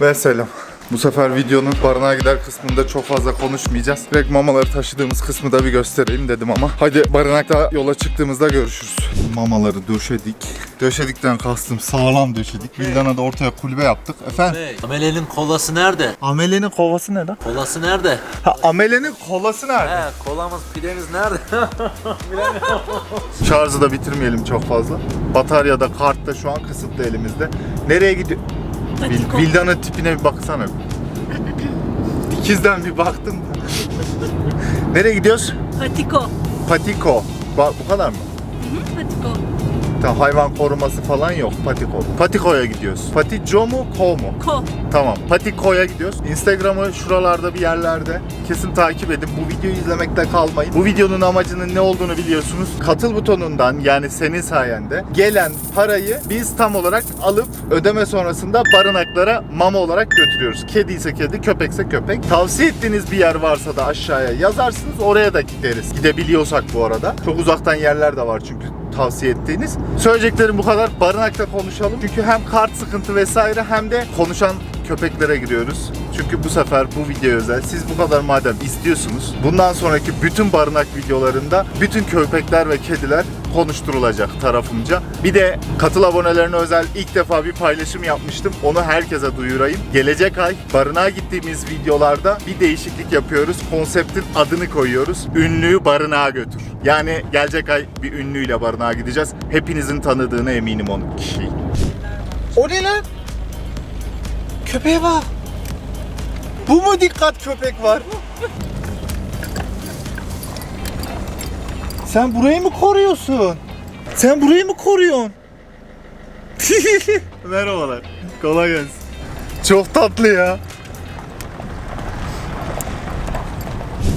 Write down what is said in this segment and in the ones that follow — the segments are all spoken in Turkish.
Ve selam. Bu sefer videonun barınağa gider kısmında çok fazla konuşmayacağız. Direkt mamaları taşıdığımız kısmı da bir göstereyim dedim ama. Hadi barınakta yola çıktığımızda görüşürüz. Mamaları döşedik. Döşedikten kastım sağlam döşedik. Villana da ortaya kulübe yaptık. Efendim? Hey, Amele'nin kolası nerede? Amele'nin kovası ne lan? Kolası nerede? Ha, Amele'nin kolası nerede? He, kolamız pidemiz nerede? Şarjı da bitirmeyelim çok fazla. Batarya da kart da şu an kısıtlı elimizde. Nereye gidiyor? Vil- Vildan'ın tipine bir baksana. bir. Dikizden bir baktım. Nereye gidiyoruz? Patiko. Patiko. Ba- bu kadar mı? Patiko. Tamam hayvan koruması falan yok. Patiko. Patiko'ya gidiyoruz. Patico mu, ko mu? Ko. Tamam. Patiko'ya gidiyoruz. Instagram'ı şuralarda bir yerlerde. Kesin takip edin. Bu videoyu izlemekte kalmayın. Bu videonun amacının ne olduğunu biliyorsunuz. Katıl butonundan yani senin sayende gelen parayı biz tam olarak alıp ödeme sonrasında barınaklara mama olarak götürüyoruz. Kedi ise kedi, köpekse köpek. Tavsiye ettiğiniz bir yer varsa da aşağıya yazarsınız. Oraya da gideriz. Gidebiliyorsak bu arada. Çok uzaktan yerler de var çünkü tavsiye ettiğiniz. Söyleyeceklerim bu kadar. Barınakta konuşalım. Çünkü hem kart sıkıntı vesaire hem de konuşan köpeklere giriyoruz. Çünkü bu sefer bu video özel. Siz bu kadar madem istiyorsunuz. Bundan sonraki bütün barınak videolarında bütün köpekler ve kediler konuşturulacak tarafımca. Bir de katıl abonelerine özel ilk defa bir paylaşım yapmıştım. Onu herkese duyurayım. Gelecek ay barınağa gittiğimiz videolarda bir değişiklik yapıyoruz. Konseptin adını koyuyoruz. Ünlüyü barınağa götür. Yani gelecek ay bir ünlüyle barınağa gideceğiz. Hepinizin tanıdığını eminim onun kişiyi. O ne lan? Köpeğe bak. Bu mu dikkat köpek var? Sen burayı mı koruyorsun? Sen burayı mı koruyorsun? Merhabalar. Kolay gelsin. Çok tatlı ya.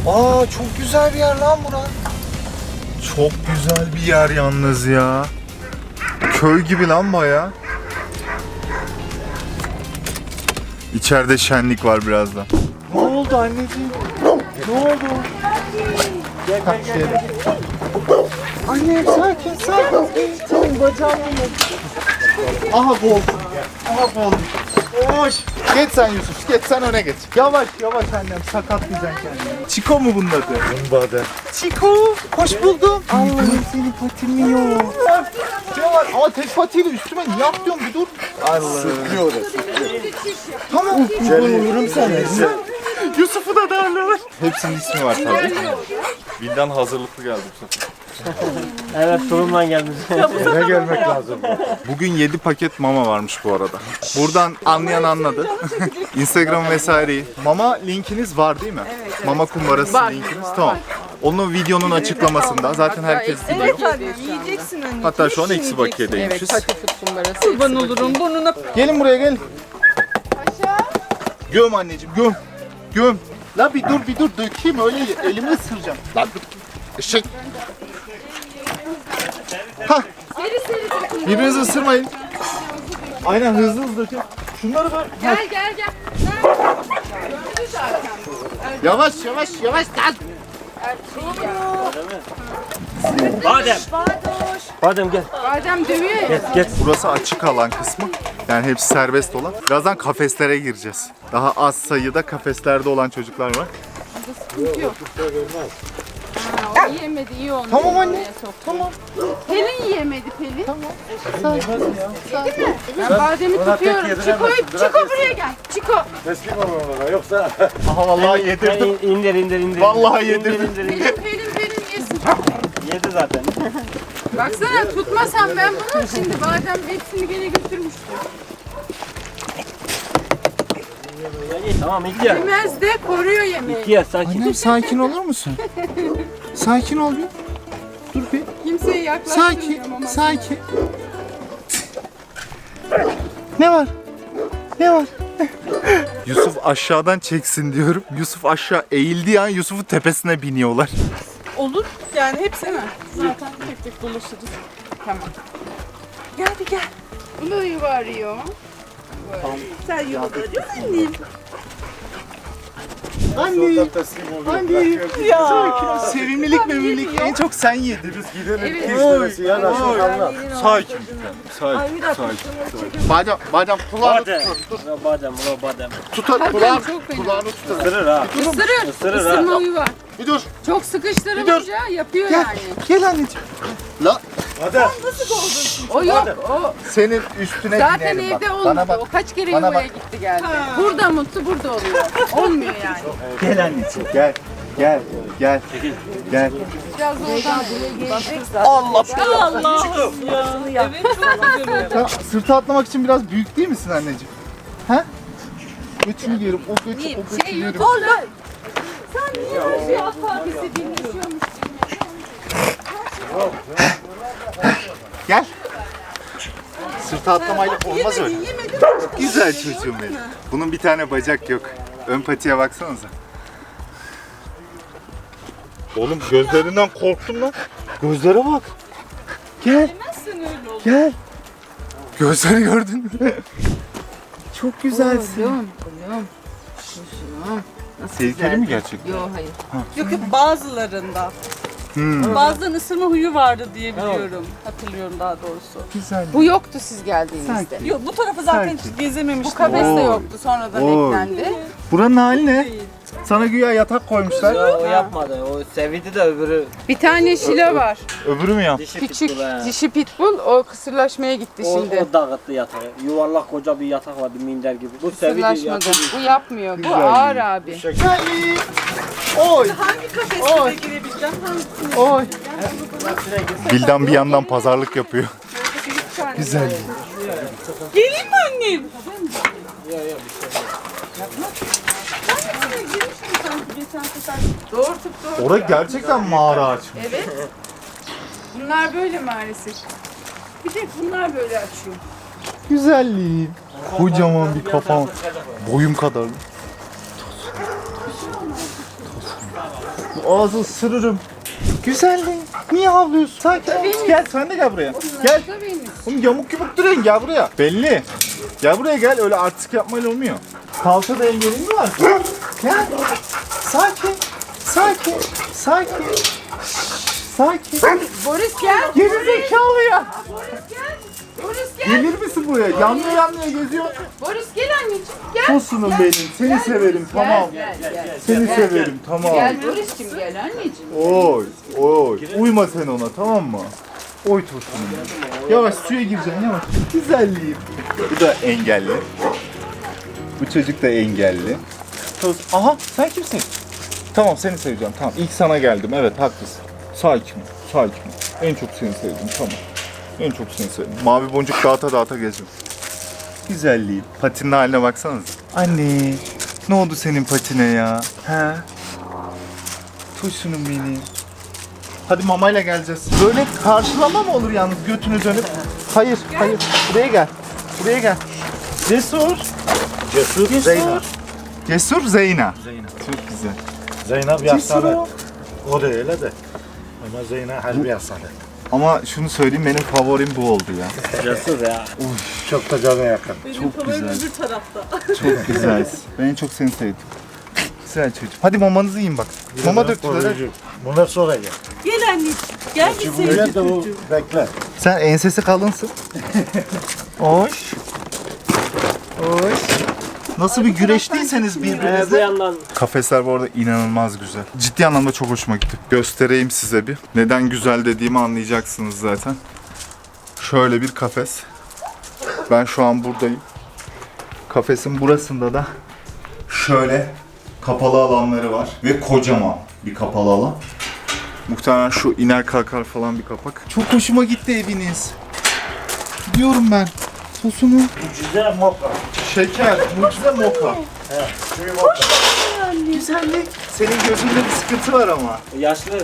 Aa çok güzel bir yer lan bura. Çok güzel bir yer yalnız ya. Köy gibi lan baya. İçeride şenlik var birazdan. Ne oldu anneciğim? Ne oldu? Gel gel gel. gel. Annem sakin sakin. Senin bacağın mı? Aha gol. Aha gol. Hoş. Geç sen Yusuf. Geç sen öne geç. Yavaş yavaş annem sakatlayacaksın kendini. Çiko mu bunun adı? Bunun Chico hoş buldum. Allah'ım seni patim yiyor. Diyorlar ama tek patiyle üstüme niye atlıyorsun bir dur. Sıkıyor Tamam. Kurban olurum sana. Yusuf'u da darlıyorlar. Hepsinin ismi var tabii. Vildan hazırlıklı geldi bu sefer. Evet sorumdan gelmiş. Ne gelmek lazım? Bugün 7 paket mama varmış bu arada. Buradan anlayan anladı. Instagram vesaireyi. Mama linkiniz var değil mi? Mama kumbarası linkiniz. Tamam. Onun videonun açıklamasında zaten herkes biliyor. Evet annem yiyeceksin anne. Hatta şu an eksi bakiyedeymişiz. Kurban olurum burnuna. Gelin buraya gel. Göm anneciğim göm. Göm. La bir dur bir dur dökeyim öyle elimi ısıracağım. La dur. Eşek. Hah. Birbirinizi ısırmayın. Aynen hızlı hızlı dökün. Şunları ver. Gel gel gel. Yavaş yavaş yavaş lan. Badem. Badem gel. Badem dövüyor ya. Geç. Burası açık alan kısmı. Yani hepsi serbest olan. Birazdan kafeslere gireceğiz. Daha az sayıda kafeslerde olan çocuklar var. Ha, o yiyemedi iyi olmuş. Tamam anne. Tamam. Pelin yiyemedi Pelin. Tamam. Değil mi? Ben bademi tutuyorum. Çiko, Çiko buraya gel. Çiko. Aha vallahi yedirdim. İn- İndir indir indir. Vallahi İndir, yedirdim. indir, indir. Pelin Pelin Pelin yesin. Yedi zaten. Baksana tutmasam ben bunu şimdi badem hepsini gene götürmüştüm. tamam ihtiyar. Yemez de koruyor yemeği. İhtiyar sakin. Annem sakin olur musun? Sakin ol bir. Dur bir. Kimseye Sakin, yaklaştırmıyorum ama. sakin. Ne var? Ne var? Yusuf aşağıdan çeksin diyorum. Yusuf aşağı eğildiği an Yusuf'un tepesine biniyorlar. Olur. Yani hepsi mi? Zaten tek tek dolaşırız. Tamam. Gel bir gel. Bu da yuvarıyor. Sen yuvarıyor annem. Anne. Anne. Ya. Sevimlilik memimlilik en çok sen yedin. Biz gidelim. Oy. Oy. Sakin. Sakin. Sakin. Badem, badem kulağını Badem. tut. Bura badem, bura badem. Tutar kulağını, çok fena. kulağını tutar. Isırır ha. Isırır. Isırır ha. Isırma huyu var. Bir dur. Çok sıkıştırınca yapıyor Gel. yani. Gel anneciğim. La Badem. O yok. O senin üstüne zaten binerim bak. evde Bana olmadı. bak. O kaç kere Bana yuvaya bak. gitti geldi. Burada mutlu burada oluyor. Olmuyor yani. Gel anneciğim. Gel. Gel. Gel. Gel. Biraz oradan Allah Allah. Sen sırtı atlamak için biraz büyük değil misin anneciğim? He? Götünü yerim, o götü, o götü Şey yerim. orada. Sen niye böyle yapar bizi dinliyormuş? Gel. Sırtı atlamayla olmaz öyle. Güzel çocuğum benim. Bunun bir tane bacak yok. Ön patiye baksanıza. Oğlum gözlerinden korktum lan. Gözlere bak. Gel. Gel. Gözleri gördün mü? Çok güzelsin. Kuzum. Kuzum. Tehlikeli mi gerçekten? Yok hayır. Yok yok bazılarında. Hmm. Bazılarının ısırma huyu vardı diye biliyorum. Hatırlıyorum daha doğrusu. Güzel. Bu yoktu siz geldiğinizde. Yok bu tarafı zaten Sanki. hiç gezememiştim. Bu kafes de Oy. yoktu sonradan Oy. eklendi. Buranın hali ne? Sana güya yatak koymuşlar. Ya o yapmadı. O sevdi de öbürü Bir tane şile var. Öbürü mü yaptı? dişi Küçük pitbull dişi pitbull o kısırlaşmaya gitti O, şimdi. o dağıttı yatağı. Yuvarlak koca bir yatak vardı minder gibi. Bu sevdi Kısırlaşmadı. yatağı. Bu yapmıyor. Bu Güzel. ağır abi. Oy. Hangi kafeste de girebileceğim? Hangi Oy. Bildan bir yandan pazarlık yapıyor. Güzel. Geleyim mi annem? Doğurtup doğurtup. Orada gerçekten mağara açmış. Evet. Bunlar böyle maalesef. Bir de bunlar böyle açıyor. Güzelliğim. Kocaman bir kafam. Boyum kadar. Bu ağzı ısırırım. Güzelliğim. Niye havlıyorsun? Sakin ol. Gel sen de gel buraya. Gel. Oğlum yamuk yumuk duruyorsun gel buraya. Belli. Gel buraya gel öyle artistik yapmayla olmuyor. Kalça da engelin mi var? gel. Sakin. Sakin. Sakin. Sakin. Boris gel. Geri zekalı ya. Gelir misin buraya? Yanlıyor yanlıyor geziyor. Boris gel anneciğim. Gel. Tosunum benim. Seni severim tamam. Gel gel gel. Seni severim tamam. Gel Boris'cim gel anneciğim. Oy oy. Uyma sen ona tamam mı? Oy tosunum. Yavaş suya gireceksin yavaş. Güzelliğim. Bu da engelli. Bu çocuk da engelli. Toz. Aha sen kimsin? Tamam seni seveceğim tamam. İlk sana geldim evet haklısın. Sakin sakin. En çok seni sevdim tamam. En çok seni sevdim. Mavi boncuk dağıta dağıta geziyorum. Güzelliğim. Patinin haline baksanız. Anne, ne oldu senin patine ya? He? Tuşunum benim. Hadi mamayla geleceğiz. Böyle karşılama mı olur yalnız götünü dönüp? Hayır, hayır. Buraya gel. Buraya gel. Cesur. Cesur Cesur. Zeynep. Cesur Zeyna. Zeynep. Çok güzel. Zeynep Cesur Yasane. o. Da öyle de. Ama Zeynep Harbi Yasane. Ama şunu söyleyeyim benim favorim bu oldu ya. Cesur ya. Çok da cana yakın. Benim favorim öbür tarafta. Çok güzelsin. Ben en çok seni sevdim. Güzel çocuk. Hadi mamanızı yiyin bak. Mama döktüler. ha. Koruyucu. Bunlar sonra gel. Gel anneciğim. Gel bir Buraya sevgi da bu çocuğum. bekle. Sen ensesi kalınsın. Hoş. Hoş. Nasıl bir güreştiyseniz Ee, bu birbirinizle. yandan Kafesler bu arada inanılmaz güzel. Ciddi anlamda çok hoşuma gitti. Göstereyim size bir. Neden güzel dediğimi anlayacaksınız zaten. Şöyle bir kafes. Ben şu an buradayım. Kafesin burasında da şöyle kapalı alanları var. Ve kocaman bir kapalı alan. Muhtemelen şu iner kalkar falan bir kapak. Çok hoşuma gitti eviniz. Gidiyorum ben. Sosunu. Mucize moka. Şeker, mucize moka. Suyu moka. Güzellik. Senin gözünde bir sıkıntı var ama. yaşlı.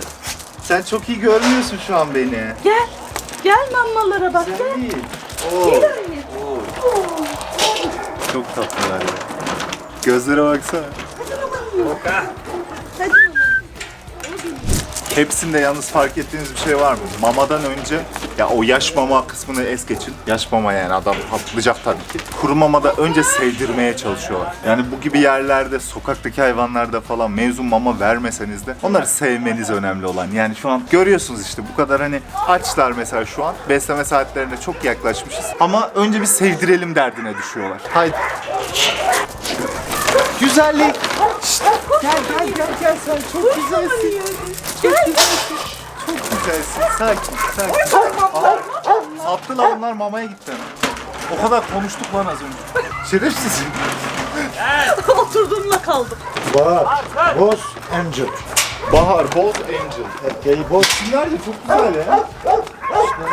Sen çok iyi görmüyorsun şu an beni. Gel. Gel mamalara bak. Sen değil. Oo. Oo. Çok tatlılar ya. Gözlere baksana. Hepsinde yalnız fark ettiğiniz bir şey var mı? Mamadan önce ya o yaş mama kısmını es geçin. Yaş mama yani adam patlayacak tabii ki. Kuru mamada önce sevdirmeye çalışıyorlar. Yani bu gibi yerlerde, sokaktaki hayvanlarda falan mevzu mama vermeseniz de onları sevmeniz önemli olan. Yani şu an görüyorsunuz işte bu kadar hani açlar mesela şu an. Besleme saatlerine çok yaklaşmışız. Ama önce bir sevdirelim derdine düşüyorlar. Haydi. Güzellik. Gel gel gel gel sen çok güzelsin. Çok güzelsin. Çok güzelsin. Sakin sakin. Aha, Sattı lan onlar mamaya gitti. O kadar konuştuk lan az önce. Şerefsiz. Oturduğumla kaldım. Bahar. Boss Angel. Bahar, Boz Angel. Erkeği boss. İsimler de çok güzel ya.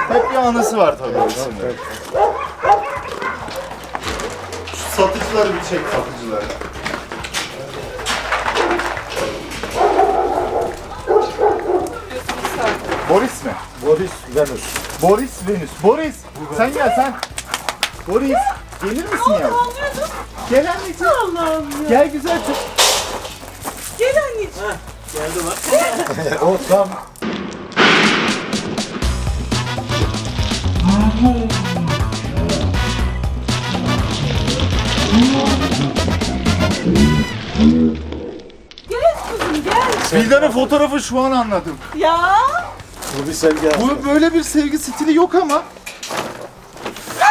Hep bir anısı var tabii o isimlerin. Şu satıcıları bir çek satıcıları. Boris mi? Boris Venus. Boris Venüs. Boris sen gel sen. Boris gelir misin ya? Gel anneciğim. Allah'ım ya. Gel güzel kız. Gel anneciğim. o tam Gel kızım gel. Vildan'ın fotoğrafı şu an anladım. Ya. Bu bir sevgi aslında. Bu böyle bir sevgi stili yok ama.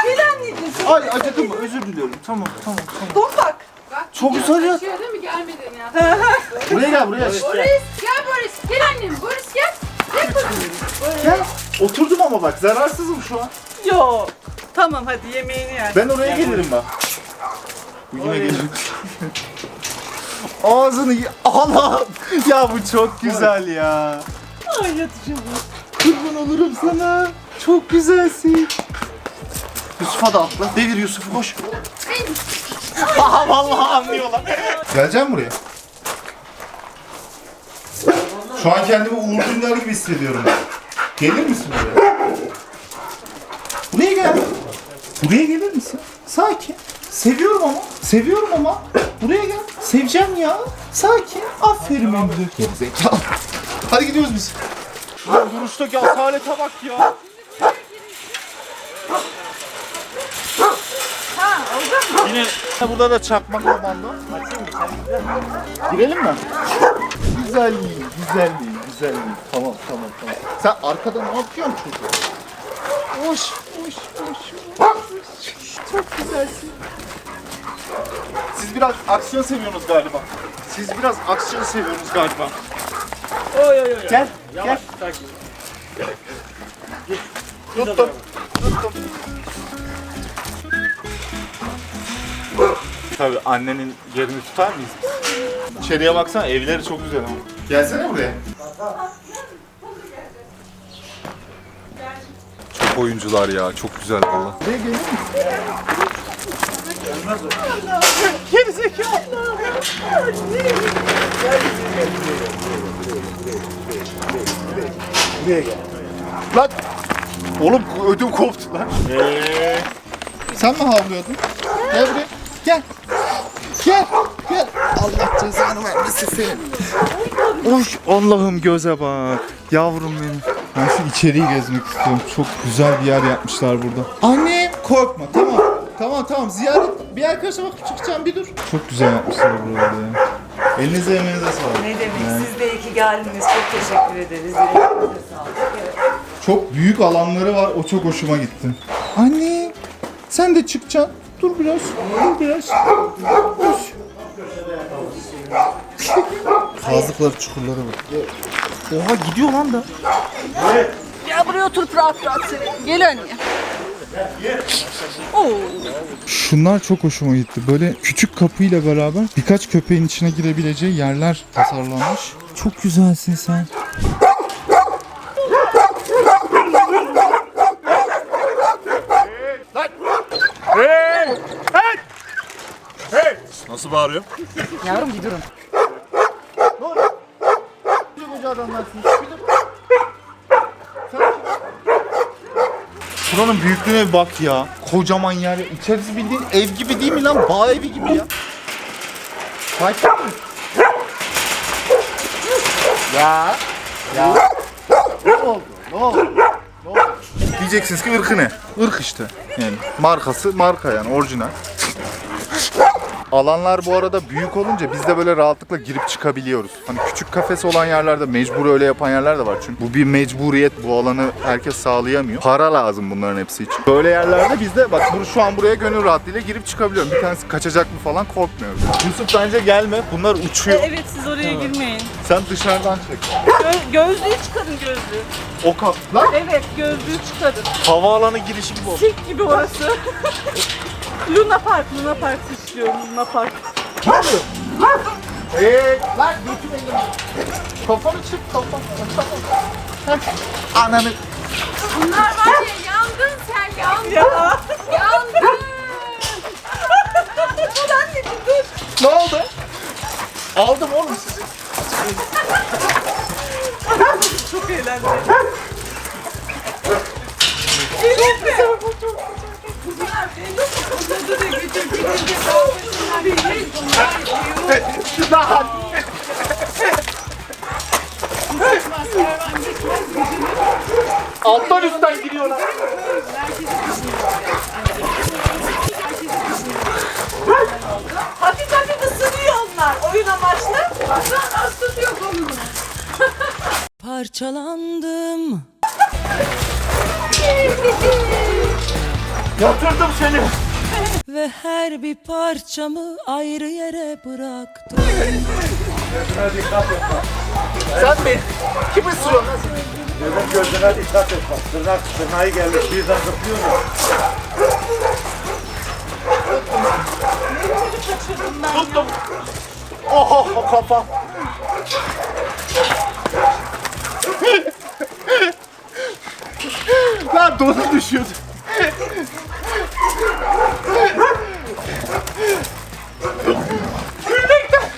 Gel anneciğim. Ay acıdım mı? Özür diliyorum. Tamam tamam tamam. Dur bak. Çok güzel ya. Kaçıyor değil mi? Gelmedin ya. Buraya gel buraya. Boris gel Boris. Gel annem. Boris gel. Gel kızım. Gel. Oturdum ama bak zararsızım şu an. Yo. Tamam hadi yemeğini yer. Ben oraya gelirim bak. Yine gelirim. Ağzını ye- Allah'ım. Ya bu çok güzel ya. Ay yatacağım. Kurban olurum sana. Çok güzelsin. Yusuf'a da atla. Devir Yusuf'u koş. Aha vallahi anlıyorlar. Geleceğim buraya. Şu an kendimi Uğur Dündar gibi hissediyorum. Gelir misin buraya? Buraya gel. Buraya gelir misin? Sakin. Seviyorum ama. Seviyorum ama. Buraya gel. Seveceğim ya. Sakin. Aferin güzel. Gerizekalı. Hadi gidiyoruz biz. Lan duruştaki asalete bak ya. Yine burada da çakmak komando. Girelim mi? Güzelliği, güzelliği, güzelliği. Tamam, tamam, tamam. Sen arkada ne yapıyorsun çocuğum? Hoş, hoş, hoş, hoş. Çok güzelsin. Siz biraz aksiyon seviyorsunuz galiba. Siz biraz aksiyon seviyorsunuz galiba. Oy oy oy. Gel, Yavaş sakin. tuttum. Tuttum. Tabii annenin yerini tutar mıyız? biz? İçeriye baksana evleri çok güzel ama. Gelsene buraya. Çok oyuncular ya çok güzel valla. Buraya gelir misin? Gerizekalı. Buraya gel. Lan! Oğlum ödüm koptu lan. Ee... Sen mi havlıyordun? Gel buraya. Gel. Gel. Gel. Allah cezanı vermesin senin. Oy Allah'ım göze bak. Yavrum benim. Ben şu içeriği gezmek istiyorum. Çok güzel bir yer yapmışlar burada. Anne korkma tamam. Tamam tamam ziyaret bir arkadaşa bakıp çıkacağım bir dur. Çok güzel yapmışlar buraları ya. Elinize emeğinize sağlık. Ne demek siz de iyi ki geldiniz. Çok teşekkür ederiz. Yüreğinize sağlık. Evet. Çok büyük alanları var. O çok hoşuma gitti. Anne, sen de çıkacaksın. Dur biraz. Dur biraz. Hoş. Kazdıkları çukurlara bak. Oha gidiyor lan da. Gel buraya oturup rahat rahat sevelim. Gel anne. Şunlar çok hoşuma gitti. Böyle küçük kapıyla beraber birkaç köpeğin içine girebileceği yerler tasarlanmış. Çok güzelsin sen. Nasıl bağırıyor? Yavrum bir durun. Koca adamlarsın. Şuranın büyüklüğüne bak ya. Kocaman yer. İçerisi bildiğin ev gibi değil mi lan? Bağ evi gibi ya. Mi? Ya. Ya. Ne oldu? Ne oldu? Ne oldu? Diyeceksiniz ki ırkı ne? Irk işte. Yani markası marka yani orijinal. Alanlar bu arada büyük olunca biz de böyle rahatlıkla girip çıkabiliyoruz. Hani küçük kafesi olan yerlerde mecbur öyle yapan yerler de var çünkü. Bu bir mecburiyet. Bu alanı herkes sağlayamıyor. Para lazım bunların hepsi için. Böyle yerlerde biz de bak bu- şu an buraya gönül rahatlığıyla girip çıkabiliyorum. Bir tanesi kaçacak mı falan korkmuyorum. Yusuf bence gelme. Bunlar uçuyor. Evet siz oraya girmeyin. Sen dışarıdan çek. Gö- gözlüğü çıkarın gözlüğü. O kap. Lan Evet gözlüğü çıkarın. havaalanı girişi gibi oldu. Sirk gibi orası. Luna Park, Luna Park işliyor Luna Park. Eee lan götür elimi. Kafanı çık kafan. Heh, Ananı. Bunlar var ya yandın sen yandın. Ya. Yandın. dur anneciğim dur. Ne oldu? Aldım oğlum sizi. Çok eğlenceli. Alttan üstten giriyorlar. Hafif hafif ısınıyor onlar. Oyun amaçlı. Nasıl tutuyor kolunu. Parçalandım. Yatırdım seni. Ve her bir parçamı ayrı yere bıraktım. Sen beni. Kim ısırıyor lan? Gözün gözüne dikkat et bak. Tırnak tırnağı gelmiş birden zıplıyor ya. Tuttum. Oho o kafam. Lan donu düşüyordu. Gülmekten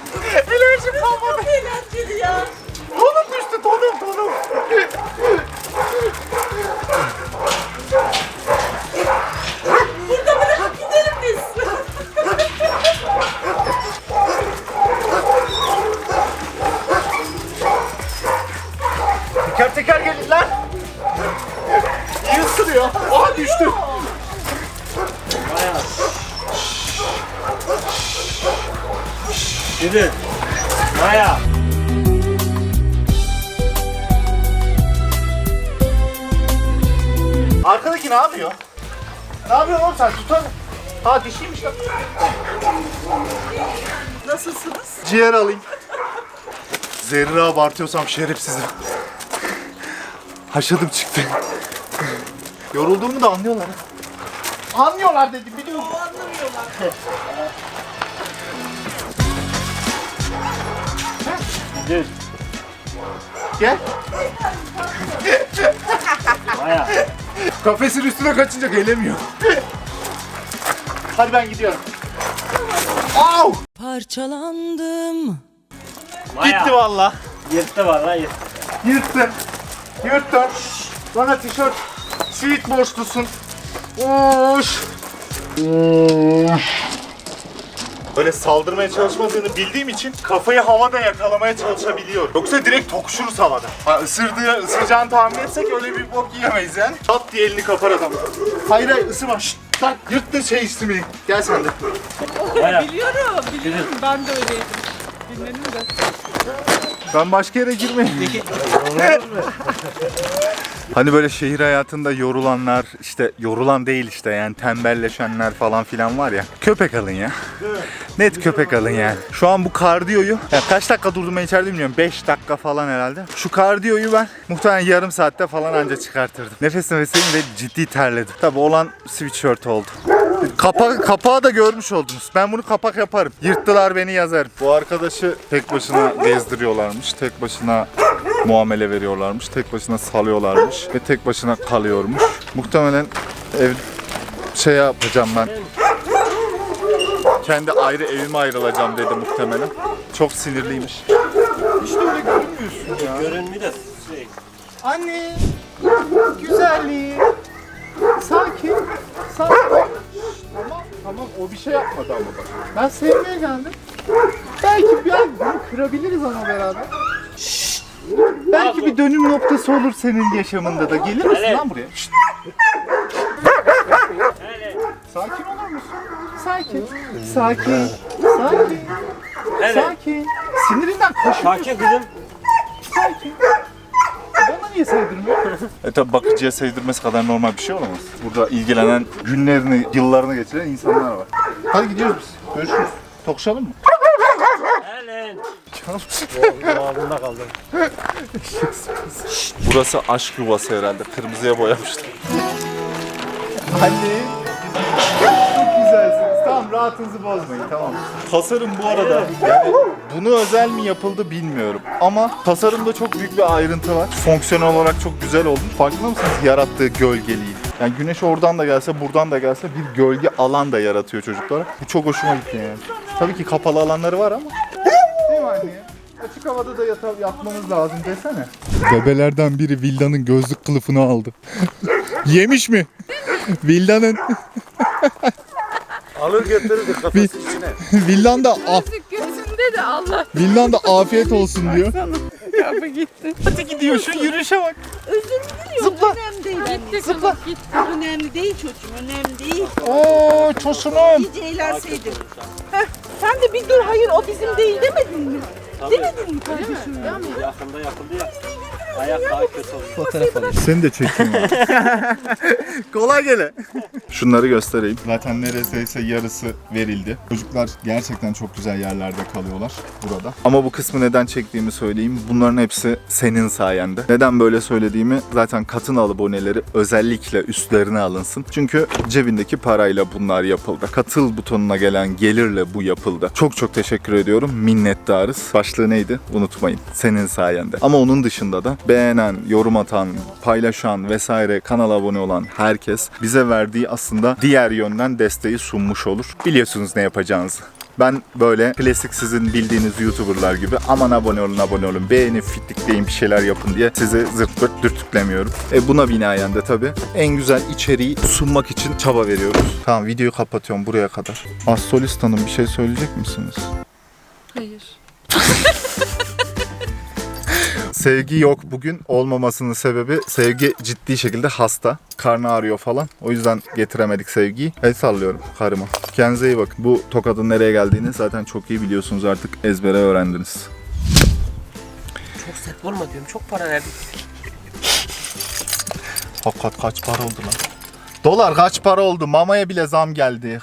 enerjim kalmadı. Çok eğlenceli ya. Tonum düştü tonum tonum. Ciğer alayım. Zerre abartıyorsam şerefsizim. Haşadım çıktı. Yorulduğumu da anlıyorlar. Anlıyorlar dedim biliyorum. Anlamıyorlar. Gidin. Gel. Maya. Kafesin üstüne kaçınca gelemiyor. Hadi ben gidiyorum. Au! Parçalandım. Maya. Gitti valla. Yırttı var lan yırttı. Yırttın. Yırttın. Bana tişört. Sweet borçlusun. Uş. Böyle saldırmaya çalışmadığını bildiğim için kafayı havada yakalamaya çalışabiliyorum. Yoksa direkt tokuşuruz havada. Ha, ısırdığı, ısıracağını tahmin etsek öyle bir bok yiyemeyiz yani. Çat diye elini kapar adam. Hayır hayır ısırma. Şşt, sen yırttın şey ismini. Gel sen de. Biliyorum, biliyorum. Ben de öyleydim. Dinledim de. Ben başka yere girmeyeyim. hani böyle şehir hayatında yorulanlar, işte yorulan değil işte yani tembelleşenler falan filan var ya. Köpek alın ya. Net köpek alın yani. Şu an bu kardiyoyu, ya kaç dakika durdum ben içeride bilmiyorum. 5 dakika falan herhalde. Şu kardiyoyu ben muhtemelen yarım saatte falan anca çıkartırdım. Nefes nefeseyim ve ciddi terledim. Tabi olan sweatshirt oldu. Kapak, kapağı da görmüş oldunuz. Ben bunu kapak yaparım. Yırttılar beni yazarım. Bu arkadaşı tek başına gezdiriyorlarmış. Tek başına muamele veriyorlarmış. Tek başına salıyorlarmış. Ve tek başına kalıyormuş. Muhtemelen ev şey yapacağım ben. Kendi ayrı evime ayrılacağım dedi muhtemelen. Çok sinirliymiş. İşte öyle görünmüyorsun ya. Görünmüyor da şey. Anne, güzelliği. Sakin, sakin. Tamam, tamam o bir şey yapmadı ama bak. Ben sevmeye geldim. Belki bir an bunu kırabiliriz ama beraber. Belki bir dönüm noktası olur senin yaşamında da. Gelir misin lan buraya? Şşt. Sakin olur musun? Sakin. Sakin. Sakin. Sakin. Sinirinden koşuyor. Sakin kızım. Sakin. Niye sevdirmiyor? E tabi bakıcıya sevdirmesi kadar normal bir şey olamaz. Burada ilgilenen, günlerini, yıllarını geçiren insanlar var. Hadi gidiyoruz biz. Görüşürüz. Tokuşalım mı? Helen. Ağzında kaldım. Burası aşk yuvası herhalde. Kırmızıya boyamışlar. Anne. Rahatınızı bozmayın tamam. Tasarım bu arada yani bunu özel mi yapıldı bilmiyorum. Ama tasarımda çok büyük bir ayrıntı var. Fonksiyonel olarak çok güzel olmuş. Farkında mısınız yarattığı gölgeliği? Yani güneş oradan da gelse buradan da gelse bir gölge alan da yaratıyor çocuklara. Bu çok hoşuma gitti yani. Tabii ki kapalı alanları var ama. Değil mi anne? Açık havada da yata, yatmamız lazım desene. Bebelerden biri Vilda'nın gözlük kılıfını aldı. Yemiş mi? Vilda'nın Alır götürür kafası içine. Villan da af, gözünde de Allah Villan da afiyet olsun diyor. kapı gitti. Hadi gidiyor şu yürüyüşe bak. Zıpla. Önemli değil. Gitti kızım gitti. Önemli değil çocuğum, önemli değil. Oo çosunum. İyice eğlenseydin. Heh, sen de bir dur, hayır o bizim değil demedin mi? Demedin mi kardeşim? Yakında yapıldı ya. Ayak daha kötü oluyor. Seni de çekeyim Kolay gele. Şunları göstereyim. Zaten neredeyse yarısı verildi. Çocuklar gerçekten çok güzel yerlerde kalıyorlar burada. Ama bu kısmı neden çektiğimi söyleyeyim. Bunların hepsi senin sayende. Neden böyle söylediğimi zaten katın aboneleri özellikle üstlerine alınsın. Çünkü cebindeki parayla bunlar yapıldı. Katıl butonuna gelen gelirle bu yapıldı. Çok çok teşekkür ediyorum. Minnettarız. Başlığı neydi? Unutmayın. Senin sayende. Ama onun dışında da beğenen, yorum atan, paylaşan vesaire kanala abone olan herkes bize verdiği aslında diğer yönden desteği sunmuş olur. Biliyorsunuz ne yapacağınızı. Ben böyle klasik sizin bildiğiniz YouTuber'lar gibi aman abone olun abone olun beğenin fitlikleyin bir şeyler yapın diye size zırt pırt dürtüklemiyorum. E buna binaen de tabii en güzel içeriği sunmak için çaba veriyoruz. Tamam videoyu kapatıyorum buraya kadar. Assolist Hanım bir şey söyleyecek misiniz? Hayır. Sevgi yok bugün olmamasının sebebi Sevgi ciddi şekilde hasta. Karnı ağrıyor falan. O yüzden getiremedik Sevgi'yi. El sallıyorum karıma. Kendinize iyi bakın. Bu tokadın nereye geldiğini zaten çok iyi biliyorsunuz artık ezbere öğrendiniz. Çok sert vurma diyorum. Çok para verdik. Hakikat kaç para oldu lan? Dolar kaç para oldu? Mamaya bile zam geldi.